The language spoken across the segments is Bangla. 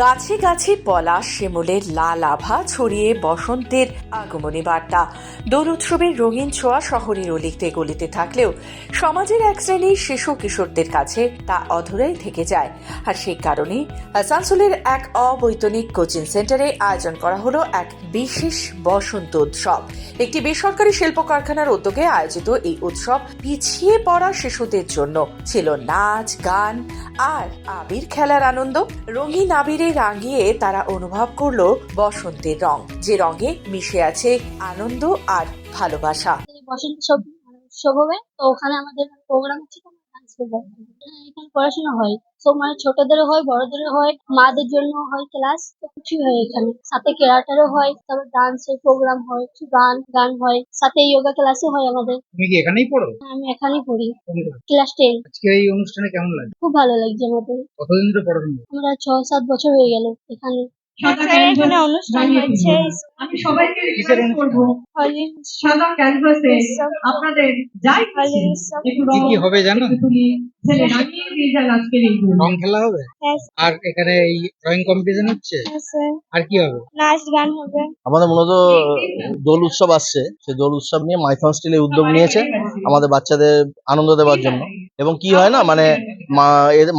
গাছে গাছে পলাশ শিমুলের লাল আভা ছড়িয়ে বসন্তের আগমনী বার্তা। দোল উৎসবের রঙিন ছোঁয়া শহরের অলিতে গলিতে থাকলেও সমাজের এক শ্রেণির শিশু কিশোরদের কাছে তা অধরাই থেকে যায়। আর সেই কারণে আসানসোলের এক অবৈতনিক কোচিং সেন্টারে আয়োজন করা হলো এক বিশেষ বসন্ত উৎসব। একটি বেসরকারি শিল্প কারখানার উদ্যোগে আয়োজিত এই উৎসব পিছিয়ে পড়া শিশুদের জন্য ছিল নাচ, গান আর আবির খেলার আনন্দ। রঙিন আবিরে রাঙিয়ে তারা অনুভব করল বসন্তের রং। যে রঙে মিশে আছে আনন্দ আর ভালোবাসা। বসন্ত উৎসব হবে তো ওখানে আমাদের প্রোগ্রাম হচ্ছে হ্যাঁ, এখানে পড়াশোনা হয়। ছোটদের ছোটদেরও হয় বড়দেরও হয় মাদের জন্য হয় ক্লাস কিছু কিছুই হয় এখানে। সাথে কেরাটারও হয় তারপর ডান্সের প্রোগ্রাম হয় কিছু গান গান হয় সাথে যোগা ক্লাসও হয় আমাদের। তুমি কি এখানেই পড়ো? আমি এখানেই পড়ি। ক্লাস টেন আজকে এই অনুষ্ঠানে কেমন লাগে খুব ভালো লাগছে আমাদের। কতদিন ধরে পড়াশোনা আমরা ছ সাত বছর হয়ে গেল এখানে। এখানে অনুষ্ঠান হচ্ছে। আমি সবাইকে রিকোয়েস্ট করব। সাদা ক্যানভাসে আপনাদের যাই হলি কিছু উৎসব একটু রং কি হবে জানো? ছেলে রাঙিয়ে দিয়ে যান আজকের রং খেলা হবে? হ্যাঁ, আর এখানে এই ড্রয়িং কম্পিটিশন হচ্ছে? আর কি হবে? নাচ গান হবে। আমাদের মূলত দোল উৎসব আসছে। সেই দোল উৎসব নিয়ে মাইথন স্টিল উদ্যোগ নিয়েছে আমাদের বাচ্চাদের আনন্দ দেওয়ার জন্য। এবং কি হয় না মানে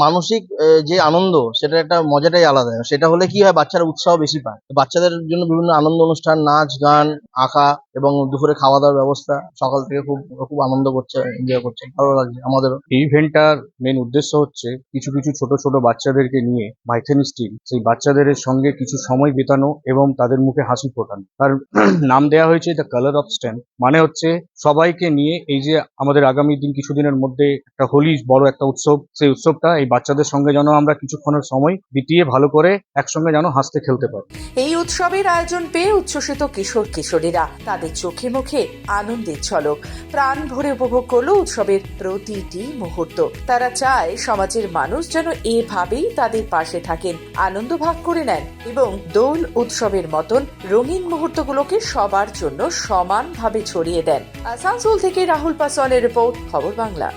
মানসিক যে আনন্দ, সেটা একটা মজাটাই আলাদা। সেটা হলে কি হয়, বাচ্চারা উৎসাহ বেশি পায়। বাচ্চাদের জন্য বিভিন্ন আনন্দ অনুষ্ঠান, নাচ, গান, আঁকা এবং দুপুরে খাওয়া দাওয়ার ব্যবস্থা। সকাল থেকে খুব খুব আনন্দ করছে এনজয় করছে, ভালো লাগছে আমাদেরও। এই ইভেন্টটার মেন উদ্দেশ্য হচ্ছে কিছু কিছু ছোট ছোট বাচ্চাদেরকে নিয়ে মাইথেন স্টিল সেই বাচ্চাদের সঙ্গে কিছু সময় বিতানো এবং তাদের মুখে হাসি ফোটানো। তার নাম দেওয়া হয়েছে দ্য কালার অফ স্ট্যান্ড মানে হচ্ছে সবাইকে নিয়ে এই যে আমাদের আগামী দিন কিছুদিনের মধ্যে একটা হোলি, বড় একটা উৎসব সেই উৎসবটা এই বাচ্চাদের সঙ্গে যেন আমরা কিছুক্ষণের সময় বিতিয়ে ভালো করে একসঙ্গে যেন হাসতে খেলতে পারি। এই উৎসবের আয়োজন পেয়ে উচ্ছ্বসিত কিশোর কিশোরীরা তাদের চোখে মুখে আনন্দের ঝলক, প্রাণ ভরে উপভোগ করল উৎসবের প্রতিটি মুহূর্ত। তারা চায় সমাজের মানুষ যেন এভাবেই তাদের পাশে থাকেন, আনন্দ ভাগ করে নেন এবং দোল উৎসবের মতন রঙিন মুহূর্তগুলোকে সবার জন্য সমানভাবে ছড়িয়ে দেন। আসানসোল থেকে রাহুল পাসওয়ানের রিপোর্ট, খবর বাংলা।